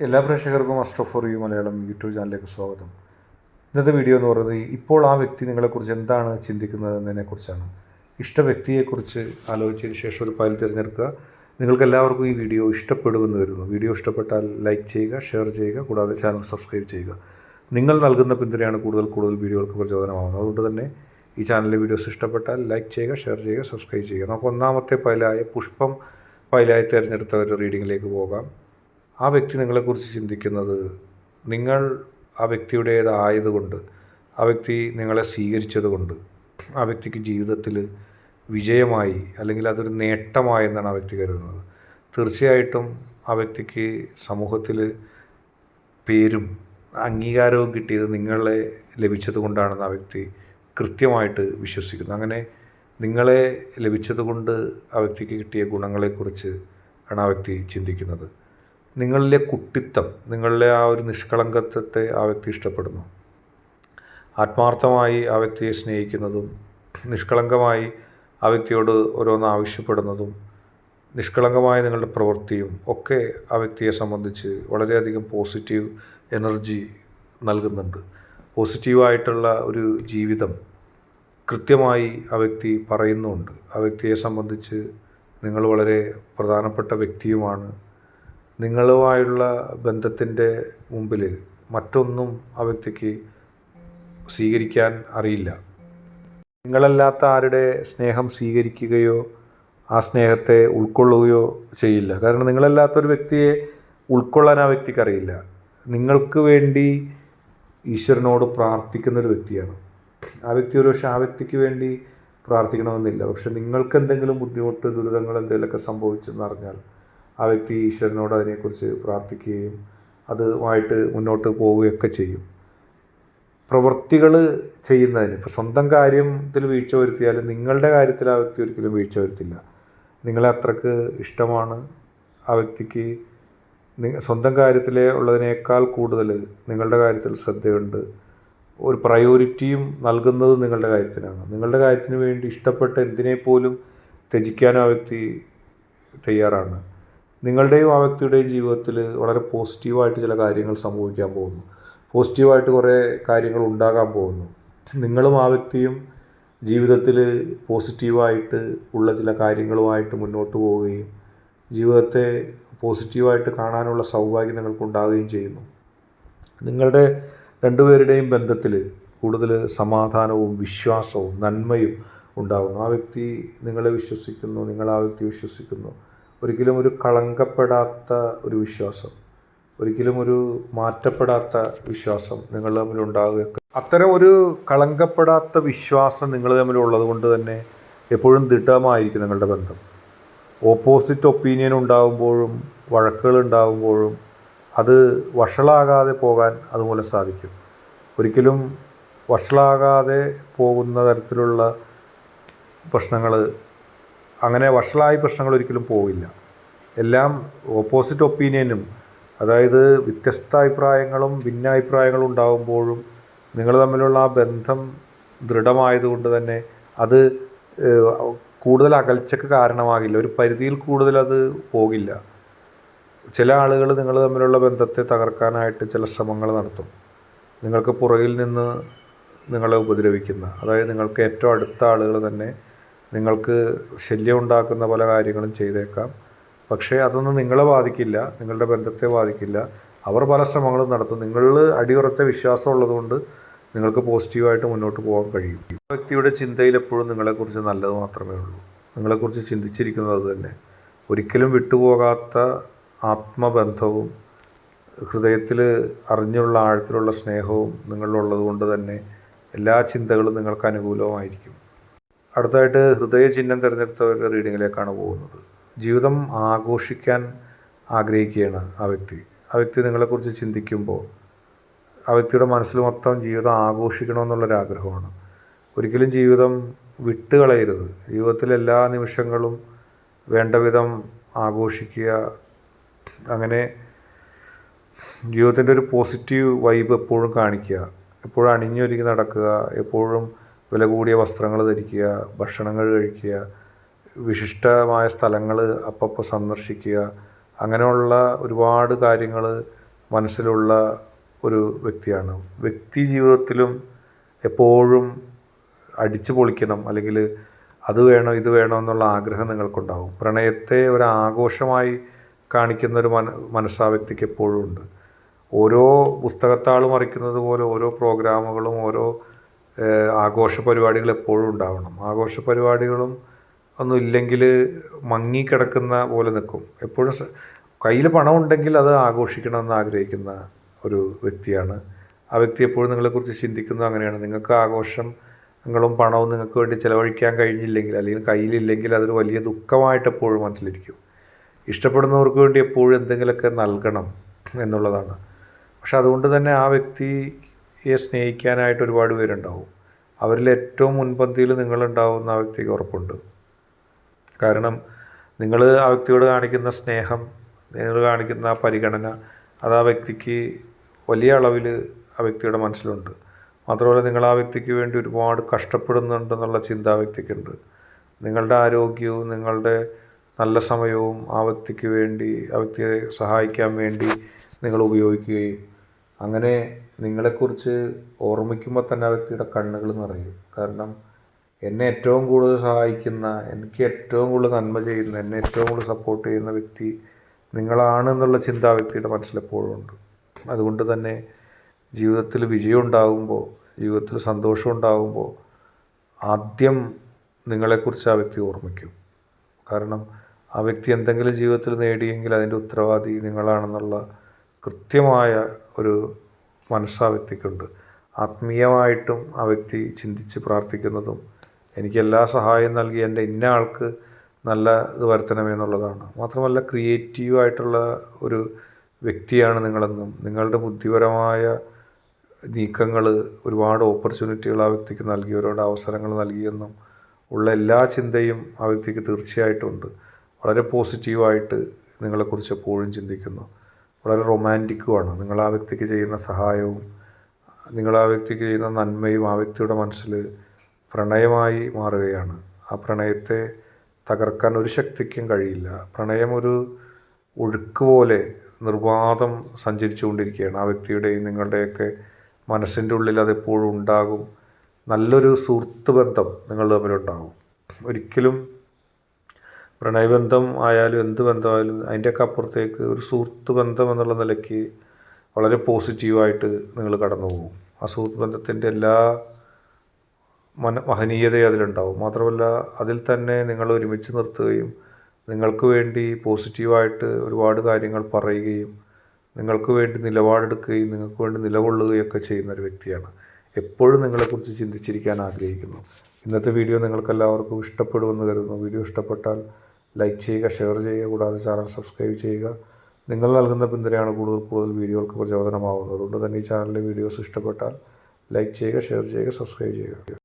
എല്ലാ പ്രേക്ഷകർക്കും Aster for you Malayalam YouTube ചാനലിലേക്ക് സ്വാഗതം. ഇന്നത്തെ വീഡിയോ എന്ന് പറയുന്നത് ഇപ്പോൾ ആ വ്യക്തി നിങ്ങളെക്കുറിച്ച് എന്താണ് ചിന്തിക്കുന്നത് എന്നതിനെക്കുറിച്ചാണ് ഇഷ്ട വ്യക്തിയെക്കുറിച്ച് ആലോചിച്ചതിന് ശേഷം ഒരു ഫയൽ തിരഞ്ഞെടുക്കുക. നിങ്ങൾക്ക് എല്ലാവർക്കും ഈ വീഡിയോ ഇഷ്ടപ്പെടുമെന്ന് വരുന്നു വീഡിയോ ഇഷ്ടപ്പെട്ടാൽ ലൈക്ക് ചെയ്യുക ഷെയർ ചെയ്യുക കൂടാതെ ചാനൽ സബ്സ്ക്രൈബ് ചെയ്യുക. നിങ്ങൾ നൽകുന്ന പിന്തുണയാണ് കൂടുതൽ കൂടുതൽ വീഡിയോകൾക്ക് പ്രചോദനമാകുന്നത്. അതുകൊണ്ട് തന്നെ ഈ ചാനലിലെ വീഡിയോസ് ഇഷ്ടപ്പെട്ടാൽ ലൈക്ക് ചെയ്യുക ഷെയർ ചെയ്യുക സബ്സ്ക്രൈബ് ചെയ്യുക. നമുക്ക് ഒന്നാമത്തെ ഫയലായ പുഷ്പം ഫയലായി തിരഞ്ഞെടുത്തവരുടെ റീഡിങ്ങിലേക്ക് പോകാം. ആ വ്യക്തി നിങ്ങളെക്കുറിച്ച് ചിന്തിക്കുന്നത് നിങ്ങൾ ആ വ്യക്തിയുടേതായതുകൊണ്ട് ആ വ്യക്തി നിങ്ങളെ സ്വീകരിച്ചതുകൊണ്ട് ആ വ്യക്തിക്ക് ജീവിതത്തിൽ വിജയമായി അല്ലെങ്കിൽ അതൊരു നേട്ടമായി എന്നാണ് ആ വ്യക്തി കരുതുന്നത്. തീർച്ചയായിട്ടും ആ വ്യക്തിക്ക് സമൂഹത്തിൽ പേരും അംഗീകാരവും കിട്ടിയത് നിങ്ങളെ ലഭിച്ചത് കൊണ്ടാണെന്ന് ആ വ്യക്തി കൃത്യമായിട്ട് വിശ്വസിക്കുന്നു. അങ്ങനെ നിങ്ങളെ ലഭിച്ചതുകൊണ്ട് ആ വ്യക്തിക്ക് കിട്ടിയ ഗുണങ്ങളെക്കുറിച്ച് ആണ് ആ വ്യക്തി ചിന്തിക്കുന്നത്. നിങ്ങളിലെ കുട്ടിത്തം നിങ്ങളിലെ ആ ഒരു നിഷ്കളങ്കത്വത്തെ ആ വ്യക്തി ഇഷ്ടപ്പെടുന്നു. ആത്മാർത്ഥമായി ആ വ്യക്തിയെ സ്നേഹിക്കുന്നതും നിഷ്കളങ്കമായി ആ വ്യക്തിയോട് ഓരോന്ന് ആവശ്യപ്പെടുന്നതും നിഷ്കളങ്കമായ നിങ്ങളുടെ പ്രവൃത്തിയും ഒക്കെ ആ വ്യക്തിയെ സംബന്ധിച്ച് വളരെയധികം പോസിറ്റീവ് എനർജി നൽകുന്നുണ്ട്. പോസിറ്റീവായിട്ടുള്ള ഒരു ജീവിതം കൃത്യമായി ആ വ്യക്തി പറയുന്നുമുണ്ട് ആ വ്യക്തിയെ സംബന്ധിച്ച് നിങ്ങൾ വളരെ പ്രധാനപ്പെട്ട വ്യക്തിയുമാണ്. നിങ്ങളുമായുള്ള ബന്ധത്തിന്റെ മുമ്പിൽ മറ്റൊന്നും ആ വ്യക്തിക്ക് സ്വീകരിക്കാൻ അറിയില്ല. നിങ്ങളല്ലാത്ത ആരുടെ സ്നേഹം സ്വീകരിക്കുകയോ ആ സ്നേഹത്തെ ഉൾക്കൊള്ളുകയോ ചെയ്യില്ല. കാരണം നിങ്ങളല്ലാത്ത ഒരു വ്യക്തിയെ ഉൾക്കൊള്ളാൻ ആ വ്യക്തിക്ക് അറിയില്ല. നിങ്ങൾക്ക് വേണ്ടി ഈശ്വരനോട് പ്രാർത്ഥിക്കുന്ന ഒരു വ്യക്തിയാണ്. ആ വ്യക്തി ഒരു പക്ഷേ ആ വ്യക്തിക്ക് വേണ്ടി പ്രാർത്ഥിക്കണമെന്നില്ല. പക്ഷെ നിങ്ങൾക്ക് എന്തെങ്കിലും ബുദ്ധിമുട്ട് ദുരിതങ്ങൾ എന്തെങ്കിലുമൊക്കെ സംഭവിച്ചെന്ന് അറിഞ്ഞാൽ ആ വ്യക്തി ഈശ്വരനോട് അതിനെക്കുറിച്ച് പ്രാർത്ഥിക്കുകയും അതുമായിട്ട് മുന്നോട്ട് പോവുകയൊക്കെ ചെയ്യും. പ്രവൃത്തികൾ ചെയ്യുന്നതിന് ഇപ്പോൾ സ്വന്തം കാര്യത്തിൽ വീഴ്ച വരുത്തിയാൽ നിങ്ങളുടെ കാര്യത്തിൽ ആ വ്യക്തി ഒരിക്കലും വീഴ്ച വരുത്തില്ല. നിങ്ങളെ അത്രയ്ക്ക് ഇഷ്ടമാണ് ആ വ്യക്തിക്ക്. സ്വന്തം കാര്യത്തിലെ ഉള്ളതിനേക്കാൾ കൂടുതൽ നിങ്ങളുടെ കാര്യത്തിൽ ശ്രദ്ധയുണ്ട്. ഒരു പ്രയോറിറ്റിയും നൽകുന്നത് നിങ്ങളുടെ കാര്യത്തിനാണ്. നിങ്ങളുടെ കാര്യത്തിന് വേണ്ടി ഇഷ്ടപ്പെട്ട എന്തിനെ പോലും ത്യജിക്കാൻ ആ വ്യക്തി തയ്യാറാണ്. നിങ്ങളുടെയും ആ വ്യക്തിയുടെയും ജീവിതത്തിൽ വളരെ പോസിറ്റീവായിട്ട് ചില കാര്യങ്ങൾ സംഭവിക്കാൻ പോകുന്നു. പോസിറ്റീവായിട്ട് കുറേ കാര്യങ്ങൾ ഉണ്ടാകാൻ പോകുന്നു. നിങ്ങളും ആ വ്യക്തിയും ജീവിതത്തിൽ പോസിറ്റീവായിട്ട് ഉള്ള ചില കാര്യങ്ങളുമായിട്ട് മുന്നോട്ട് പോവുകയും ജീവിതത്തെ പോസിറ്റീവായിട്ട് കാണാനുള്ള സൗഭാഗ്യം നിങ്ങൾക്ക് ഉണ്ടാവുകയും ചെയ്യുന്നു. നിങ്ങളുടെ രണ്ടുപേരുടെയും ബന്ധത്തിൽ കൂടുതൽ സമാധാനവും വിശ്വാസവും നന്മയും ഉണ്ടാകുന്നു. ആ വ്യക്തി നിങ്ങളെ വിശ്വസിക്കുന്നു നിങ്ങൾ ആ വ്യക്തി വിശ്വസിക്കുന്നു. ഒരിക്കലും ഒരു കളങ്കപ്പെടാത്ത ഒരു വിശ്വാസം ഒരിക്കലും ഒരു മാറ്റപ്പെടാത്ത വിശ്വാസം നിങ്ങൾ തമ്മിൽ ഉണ്ടാവുകയൊക്കെ അത്തരം ഒരു കളങ്കപ്പെടാത്ത വിശ്വാസം നിങ്ങൾ തമ്മിലുള്ളത് കൊണ്ട് തന്നെ എപ്പോഴും ദൃഢമായിരിക്കും നിങ്ങളുടെ ബന്ധം. ഓപ്പോസിറ്റ് ഒപ്പീനിയൻ ഉണ്ടാകുമ്പോഴും വഴക്കുകൾ ഉണ്ടാകുമ്പോഴും അത് വഷളാകാതെ പോകാൻ അതുപോലെ സാധിക്കും. ഒരിക്കലും വഷളാകാതെ പോകുന്ന തരത്തിലുള്ള പ്രശ്നങ്ങൾ അങ്ങനെ വഷളായ പ്രശ്നങ്ങൾ ഒരിക്കലും പോവില്ല. എല്ലാം ഓപ്പോസിറ്റ് ഒപ്പീനിയനും അതായത് വ്യത്യസ്ത അഭിപ്രായങ്ങളും ഭിന്നാഭിപ്രായങ്ങളും ഉണ്ടാകുമ്പോഴും നിങ്ങൾ തമ്മിലുള്ള ആ ബന്ധം ദൃഢമായതുകൊണ്ട് തന്നെ അത് കൂടുതൽ അകൽച്ചക്ക് കാരണമാകില്ല. ഒരു പരിധിയിൽ കൂടുതൽ അത് പോകില്ല. ചില ആളുകൾ നിങ്ങൾ തമ്മിലുള്ള ബന്ധത്തെ തകർക്കാനായിട്ട് ചില ശ്രമങ്ങൾ നടത്തും. നിങ്ങൾക്ക് പുറകിൽ നിന്ന് നിങ്ങളെ ഉപദ്രവിക്കുന്ന അതായത് നിങ്ങൾക്ക് ഏറ്റവും അടുത്ത ആളുകൾ തന്നെ നിങ്ങൾക്ക് ശല്യം ഉണ്ടാക്കുന്ന പല കാര്യങ്ങളും ചെയ്തേക്കാം. പക്ഷേ അതൊന്നും നിങ്ങളെ ബാധിക്കില്ല നിങ്ങളുടെ ബന്ധത്തെ ബാധിക്കില്ല. അവർ പല ശ്രമങ്ങളും നടത്തും. നിങ്ങളിൽ അടിയുറച്ച വിശ്വാസം ഉള്ളതുകൊണ്ട് നിങ്ങൾക്ക് പോസിറ്റീവായിട്ട് മുന്നോട്ട് പോകാൻ കഴിയും. വ്യക്തിയുടെ ചിന്തയിൽ എപ്പോഴും നിങ്ങളെക്കുറിച്ച് നല്ലത് മാത്രമേ ഉള്ളൂ. നിങ്ങളെക്കുറിച്ച് ചിന്തിച്ചിരിക്കുന്നത് തന്നെ. ഒരിക്കലും വിട്ടുപോകാത്ത ആത്മബന്ധവും ഹൃദയത്തിൽ അറിഞ്ഞുള്ള ആഴത്തിലുള്ള സ്നേഹവും നിങ്ങളിലുള്ളത് കൊണ്ട് തന്നെ എല്ലാ ചിന്തകളും നിങ്ങൾക്ക് അനുകൂലമായിരിക്കും. അടുത്തതായിട്ട് ഹൃദയചിഹ്നം തിരഞ്ഞെടുത്തവരുടെ റീഡിങ്ങിലേക്കാണ് പോകുന്നത്. ജീവിതം ആഘോഷിക്കാൻ ആഗ്രഹിക്കുകയാണ് ആ വ്യക്തി. ആ വ്യക്തി നിങ്ങളെക്കുറിച്ച് ചിന്തിക്കുമ്പോൾ ആ വ്യക്തിയുടെ മനസ്സിൽ മൊത്തം ജീവിതം ആഘോഷിക്കണമെന്നുള്ളൊരാഗ്രഹമാണ്. ഒരിക്കലും ജീവിതം വിട്ടുകളയരുത്. ജീവിതത്തിലെ എല്ലാ നിമിഷങ്ങളും വേണ്ട വിധം ആഘോഷിക്കുക. അങ്ങനെ ജീവിതത്തിന്റെ ഒരു പോസിറ്റീവ് വൈബ് എപ്പോഴും കാണിക്കുക. എപ്പോഴും അണിഞ്ഞൊരുങ്ങി നടക്കുക. എപ്പോഴും വില കൂടിയ വസ്ത്രങ്ങൾ ധരിക്കുക ഭക്ഷണങ്ങൾ കഴിക്കുക വിശിഷ്ടമായ സ്ഥലങ്ങൾ അപ്പപ്പോൾ സന്ദർശിക്കുക അങ്ങനെയുള്ള ഒരുപാട് കാര്യങ്ങൾ മനസ്സിലുള്ള ഒരു വ്യക്തിയാണ്. വ്യക്തി ജീവിതത്തിലും എപ്പോഴും അടിച്ചു പൊളിക്കണം അല്ലെങ്കിൽ അത് വേണോ ഇത് വേണോ എന്നുള്ള ആഗ്രഹം നിങ്ങൾക്കുണ്ടാകും പ്രണയത്തെ ഒരു ആഘോഷമായി കാണിക്കുന്ന ഒരു മന മനസ്സാ വ്യക്തിക്ക് എപ്പോഴും ഉണ്ട്. ഓരോ പുസ്തകത്താളും മറിക്കുന്നത് പോലെ ഓരോ പ്രോഗ്രാമുകളും ഓരോ ആഘോഷ പരിപാടികൾ എപ്പോഴും ഉണ്ടാവണം. ആഘോഷ പരിപാടികളും ഒന്നും ഇല്ലെങ്കിൽ മങ്ങിക്കിടക്കുന്ന പോലെ നിൽക്കും. എപ്പോഴും കയ്യിൽ പണം ഉണ്ടെങ്കിൽ അത് ആഘോഷിക്കണമെന്ന് ആഗ്രഹിക്കുന്ന ഒരു വ്യക്തിയാണ്. ആ വ്യക്തി എപ്പോഴും നിങ്ങളെക്കുറിച്ച് ചിന്തിക്കുന്നത് അങ്ങനെയാണ്. നിങ്ങൾക്ക് ആഘോഷം നിങ്ങളും പണവും നിങ്ങൾക്ക് വേണ്ടി ചിലവഴിക്കാൻ കഴിഞ്ഞില്ലെങ്കിൽ അല്ലെങ്കിൽ കയ്യിലില്ലെങ്കിൽ അതൊരു വലിയ ദുഃഖമായിട്ട് എപ്പോഴും മനസ്സിലിരിക്കും. ഇഷ്ടപ്പെടുന്നവർക്ക് വേണ്ടി എപ്പോഴും എന്തെങ്കിലുമൊക്കെ നൽകണം എന്നുള്ളതാണ്. പക്ഷെ അതുകൊണ്ട് തന്നെ ആ വ്യക്തിയെ സ്നേഹിക്കാനായിട്ട് ഒരുപാട് പേരുണ്ടാവും. അവരിൽ ഏറ്റവും മുൻപന്തിയിൽ നിങ്ങളുണ്ടാവുന്ന ആ വ്യക്തിക്ക് ഉറപ്പുണ്ട്. കാരണം നിങ്ങൾ ആ വ്യക്തിയോട് കാണിക്കുന്ന സ്നേഹം നിങ്ങൾ കാണിക്കുന്ന പരിഗണന അത് ആ വ്യക്തിക്ക് വലിയ അളവിൽ ആ വ്യക്തിയുടെ മനസ്സിലുണ്ട്. മാത്രമല്ല നിങ്ങൾ ആ വ്യക്തിക്ക് വേണ്ടി ഒരുപാട് കഷ്ടപ്പെടുന്നുണ്ടെന്നുള്ള ചിന്ത ആ വ്യക്തിക്കുണ്ട്. നിങ്ങളുടെ ആരോഗ്യവും നിങ്ങളുടെ നല്ല സമയവും ആ വ്യക്തിക്ക് വേണ്ടി ആ വ്യക്തിയെ സഹായിക്കാൻ വേണ്ടി നിങ്ങൾ ഉപയോഗിക്കുകയും അങ്ങനെ നിങ്ങളെക്കുറിച്ച് ഓർമ്മിക്കുമ്പോൾ തന്നെ ആ വ്യക്തിയുടെ കണ്ണുകൾ നിറയും. കാരണം എന്നെ ഏറ്റവും കൂടുതൽ സഹായിക്കുന്ന എനിക്ക് ഏറ്റവും കൂടുതൽ നന്മ ചെയ്യുന്ന എന്നെ ഏറ്റവും കൂടുതൽ സപ്പോർട്ട് ചെയ്യുന്ന വ്യക്തി നിങ്ങളാണ് എന്നുള്ള ചിന്ത ആ വ്യക്തിയുടെ മനസ്സിലെപ്പോഴും ഉണ്ട്. അതുകൊണ്ട് തന്നെ ജീവിതത്തിൽ വിജയം ഉണ്ടാകുമ്പോൾ ജീവിതത്തിൽ സന്തോഷം ഉണ്ടാകുമ്പോൾ ആദ്യം നിങ്ങളെക്കുറിച്ച് ആ വ്യക്തി ഓർമ്മിക്കും. കാരണം ആ വ്യക്തി എന്തെങ്കിലും ജീവിതത്തിൽ നേടിയെങ്കിൽ അതിന്റെ ഉത്തരവാദി നിങ്ങളാണെന്നുള്ള കൃത്യമായ ഒരു മനസ്സാ വ്യക്തിക്കുണ്ട്. ആത്മീയമായിട്ടും ആ വ്യക്തി ചിന്തിച്ച് പ്രാർത്ഥിക്കുന്നതും എനിക്ക് എല്ലാ സഹായം നൽകി എന്റെ ഇന്ന ആൾക്ക് നല്ല ഇത് വരുത്തണമെന്നുള്ളതാണ് മാത്രമല്ല ക്രിയേറ്റീവായിട്ടുള്ള ഒരു വ്യക്തിയാണ് നിങ്ങളെന്നും നിങ്ങളുടെ ബുദ്ധിപരമായ നീക്കങ്ങൾ ഒരുപാട് ഓപ്പർച്യൂണിറ്റികൾ ആ വ്യക്തിക്ക് നൽകി ഒരുപാട് അവസരങ്ങൾ നൽകിയെന്നും ഉള്ള എല്ലാ ചിന്തയും ആ വ്യക്തിക്ക് തീർച്ചയായിട്ടും ഉണ്ട് വളരെ പോസിറ്റീവായിട്ട് നിങ്ങളെക്കുറിച്ച് എപ്പോഴും ചിന്തിക്കുന്നു. വളരെ റൊമാന്റിക്കുമാണ്. നിങ്ങൾ ആ വ്യക്തിക്ക് ചെയ്യുന്ന സഹായവും നിങ്ങൾ ആ വ്യക്തിക്ക് ചെയ്യുന്ന നന്മയും ആ വ്യക്തിയുടെ മനസ്സിൽ പ്രണയമായി മാറുകയാണ്. ആ പ്രണയത്തെ തകർക്കാൻ ഒരു ശക്തിക്കും കഴിയില്ല. പ്രണയം ഒരു ഒഴുക്ക് പോലെ നിർബാധം സഞ്ചരിച്ചുകൊണ്ടിരിക്കുകയാണ് ആ വ്യക്തിയുടെയും നിങ്ങളുടെയൊക്കെ മനസ്സിന്റെ ഉള്ളിൽ അതെപ്പോഴും ഉണ്ടാകും. നല്ലൊരു സുഹൃത്ത് ബന്ധം നിങ്ങൾ തമ്മിലുണ്ടാകും. ഒരിക്കലും പ്രണയബന്ധം ആയാലും എന്ത് ബന്ധമായാലും അതിന്റെയൊക്കെ അപ്പുറത്തേക്ക് ഒരു സുഹൃത്ത് ബന്ധം എന്നുള്ള നിലയ്ക്ക് വളരെ പോസിറ്റീവായിട്ട് നിങ്ങൾ കടന്നു പോകും. ആ സുഹൃത്ത് ബന്ധത്തിന്റെ എല്ലാ മന മഹനീയതയും അതിലുണ്ടാവും. മാത്രമല്ല അതിൽ തന്നെ നിങ്ങൾ ഒരുമിച്ച് നിർത്തുകയും നിങ്ങൾക്ക് വേണ്ടി പോസിറ്റീവായിട്ട് ഒരുപാട് കാര്യങ്ങൾ പറയുകയും നിങ്ങൾക്ക് വേണ്ടി നിലപാടെടുക്കുകയും നിങ്ങൾക്ക് വേണ്ടി നിലകൊള്ളുകയൊക്കെ ചെയ്യുന്ന ഒരു വ്യക്തിയാണ്. എപ്പോഴും നിങ്ങളെക്കുറിച്ച് ചിന്തിച്ചിരിക്കാൻ ആഗ്രഹിക്കുന്നു. ഇന്നത്തെ വീഡിയോ നിങ്ങൾക്കെല്ലാവർക്കും ഇഷ്ടപ്പെടുമെന്ന് കരുതുന്നു. വീഡിയോ ഇഷ്ടപ്പെട്ടാൽ ലൈക്ക് ചെയ്യുക ഷെയർ ചെയ്യുക കൂടാതെ ചാനൽ സബ്സ്ക്രൈബ് ചെയ്യുക. നിങ്ങൾ നൽകുന്ന പിന്തുണയാണ് കൂടുതൽ കൂടുതൽ വീഡിയോകൾക്ക് പ്രചോദനമാവുന്നത്. അതുകൊണ്ട് തന്നെ ഈ ചാനലിലെ വീഡിയോസ് ഇഷ്ടപ്പെട്ടാൽ ലൈക്ക് ചെയ്യുക ഷെയർ ചെയ്യുക സബ്സ്ക്രൈബ് ചെയ്യുക.